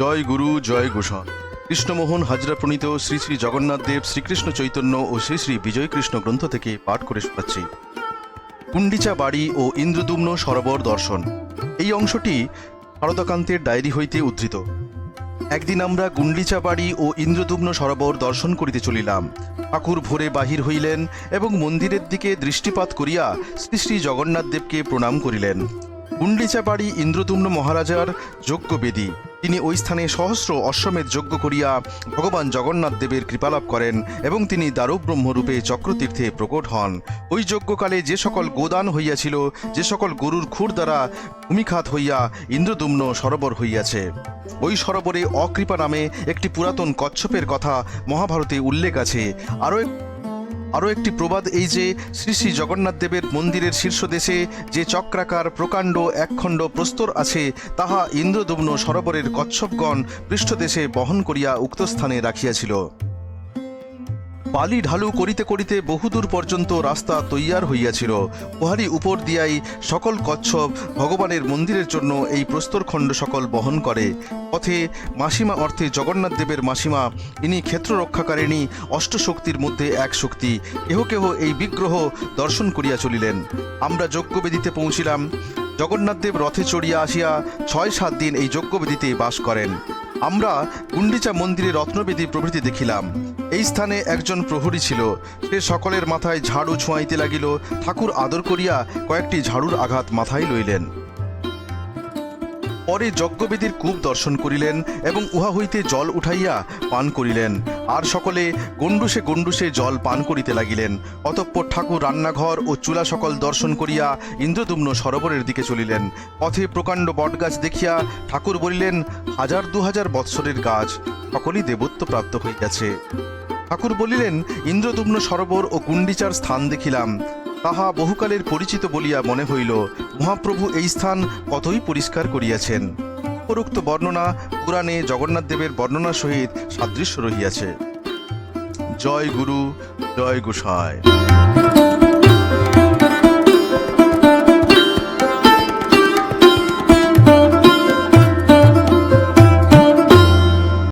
জয় গুরু, জয় গোসান কৃষ্ণমোহন হাজরা প্রণীত শ্রী শ্রী জগন্নাথ দেব শ্রীকৃষ্ণ চৈতন্য ও শ্রী শ্রী বিজয় কৃষ্ণ গ্রন্থ থেকে পাঠ করে শোনাচ্ছি। কুণ্ডিচা বাড়ি ও ইন্দ্রদুম্ন সরোবর দর্শন। এই অংশটি শারদাকান্তের ডায়েরি হইতে উদ্ধৃত। একদিন আমরা গুন্ডিচা বাড়ি ও ইন্দ্রদুম্ন সরোবর দর্শন করিতে চলিলাম। ঠাকুর ভোরে বাহির হইলেন এবং মন্দিরের দিকে দৃষ্টিপাত করিয়া শ্রী শ্রী জগন্নাথ দেবকে প্রণাম করিলেন। গুন্ডিচা বাড়ি ইন্দ্রদুম্ন মহারাজার যজ্ঞবেদী তিনি ওই স্থানে সহস্র অশ্বমেধ যজ্ঞ করিয়া ভগবান জগন্নাথ দেবের কৃপালাভ করেন এবং তিনি দারুক ব্রহ্মরূপে চক্রতীর্থে প্রকট হন। ওই যজ্ঞকালে যে সকল গোদান হইয়াছিল, যে সকল গরুর খুর দ্বারা ভূমিখাত হইয়া ইন্দ্রদুম্ন সরোবর হইয়াছে। ওই সরোবরে অকৃপা নামে একটি পুরাতন কচ্ছপের কথা মহাভারতে উল্লেখ আছে। আরও আরও একটি প্রবাদ এই যে, শ্রী শ্রী জগন্নাথ দেবের মন্দিরের শীর্ষ দেশে যে চক্রাকার প্রকাণ্ড একখণ্ড প্রস্তর আছে, তাহা ইন্দ্রদুম্ন সরোবরের কচ্ছপগণ পৃষ্ঠদেশে বহন করিয়া উক্ত স্থানে রাখিয়াছিল। বালি ঢালু করিতে করিতে বহুদূর পর্যন্ত রাস্তা তৈয়ার হইয়াছিল। উহারি উপর দিয়াই সকল কচ্ছপ ভগবানের মন্দিরের জন্য এই প্রস্তরখণ্ড সকল বহন করে। পথে মাসিমা অর্থে জগন্নাথ দেবের মাসিমা, ইনি ক্ষেত্র রক্ষাকারিণী অষ্টশক্তির মধ্যে এক শক্তি। কেহ কেহ এই বিগ্রহ দর্শন করিয়া চলিলেন। আমরা যজ্ঞবেদিতে পৌঁছিলাম। জগন্নাথ দেব রথে চড়িয়া আসিয়া ছয় সাত দিন এই যজ্ঞবেদিতে বাস করেন। আমরা গুন্ডিচা মন্দিরে রত্নবেদী প্রভৃতি দেখিলাম। এই স্থানে একজন প্রহরী ছিল। সে সকলের মাথায় ঝাড়ু ছোঁয়াইতে লাগিল। ঠাকুর আদর করিয়া কয়েকটি ঝাড়ুর আঘাত মাথায় লইলেন। পরে যজ্ঞবেদীর কূপ দর্শন করিলেন এবং উহা হইতে জল উঠাইয়া পান করিলেন। আর সকলে গণ্ডুসে গণ্ডুসে জল পান করিতে লাগিলেন। অতঃপর ঠাকুর রান্নাঘর ও চুলা সকল দর্শন করিয়া ইন্দ্রদুম্ন সরোবরের দিকে চলিলেন। পথে প্রকাণ্ড বটগাছ দেখিয়া ঠাকুর বলিলেন, হাজার দু হাজার বৎসরের গাছ, সকলই দেবত্ব প্রাপ্ত হইয়াছে। ঠাকুর বলিলেন, ইন্দ্রদুম্ন সরোবর ও গুন্ডিচার স্থান দেখিলাম। তাহা বহুকালের পরিচিত বলিয়া মনে হইল, মহাপ্রভু এই স্থান কতই পরিষ্কার করিয়াছেন। উপরোক্ত বর্ণনা পুরাণে জগন্নাথ দেবের বর্ণনা সহিত সাদৃশ্য রহিয়াছে। জয় গুরু, জয় গোসায়